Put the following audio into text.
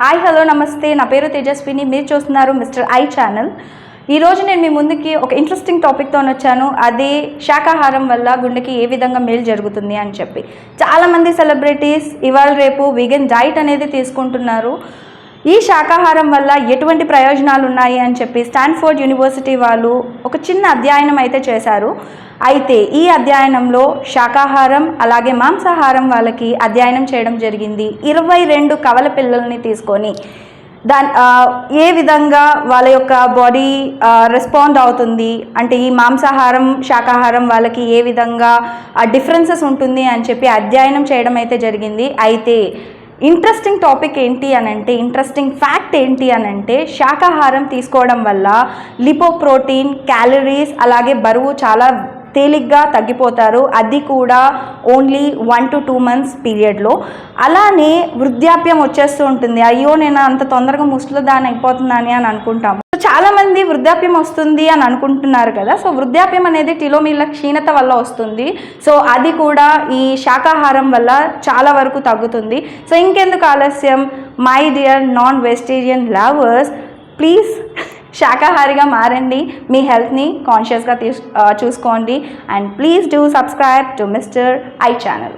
Hi hello నమస్తే. నా పేరు తేజస్విని. మీరు చూస్తున్నారు మిస్టర్ ఐ ఛానల్. ఈరోజు నేను మీ ముందుకి ఒక ఇంట్రెస్టింగ్ టాపిక్తో వచ్చాను. అది శాకాహారం వల్ల గుండెకి ఏ విధంగా మేలు జరుగుతుంది అని చెప్పి. చాలామంది సెలబ్రిటీస్ ఇవాళ రేపు వీగన్ డైట్ అనేది తీసుకుంటున్నారు. ఈ శాకాహారం వల్ల ఎటువంటి ప్రయోజనాలు ఉన్నాయి అని చెప్పి స్టాన్ఫోర్డ్ యూనివర్సిటీ వాళ్ళు ఒక చిన్న అధ్యయనం అయితే చేశారు. అయితే ఈ అధ్యయనంలో శాకాహారం అలాగే మాంసాహారం వాళ్ళకి అధ్యయనం చేయడం జరిగింది. ఇరవై రెండు కవల పిల్లల్ని తీసుకొని దాని ఏ విధంగా వాళ్ళ యొక్క బాడీ రెస్పాండ్ అవుతుంది? అంటే ఈ మాంసాహారం శాకాహారం వాళ్ళకి ఏ విధంగా డిఫరెన్సెస్ ఉంటుంది అని చెప్పి అధ్యయనం చేయడం అయితే జరిగింది. అయితే ఇంట్రెస్టింగ్ టాపిక్ ఏంటి అని అంటే ఇంట్రెస్టింగ్ ఫ్యాక్ట్ ఏంటి అని అంటే శాకాహారం తీసుకోవడం వల్ల లిపోప్రోటీన్ క్యాలరీస్ అలాగే బరువు చాలా తేలిగ్గా తగ్గిపోతారు. అది కూడా only one to two months పీరియడ్లో అలానే వృద్ధాప్యం వచ్చేస్తూ ఉంటుంది. అయ్యో నేను అంత తొందరగా ముసలు దాని అయిపోతున్నాను అని అనుకుంటాము. సో వృద్ధాప్యం వస్తుంది అని అనుకుంటున్నారు కదా. సో వృద్ధాప్యం అనేది టిలోమీల క్షీణత వల్ల వస్తుంది. సో అది కూడా ఈ శాకాహారం వల్ల చాలా వరకు తగ్గుతుంది. సో ఇంకెందుకు ఆలస్యం? My dear non vegetarian lovers please శాకాహారిగా మారండి. మీ హెల్త్ని కాన్షియస్గా తీసు చూసుకోండి. And please do subscribe to mister I channel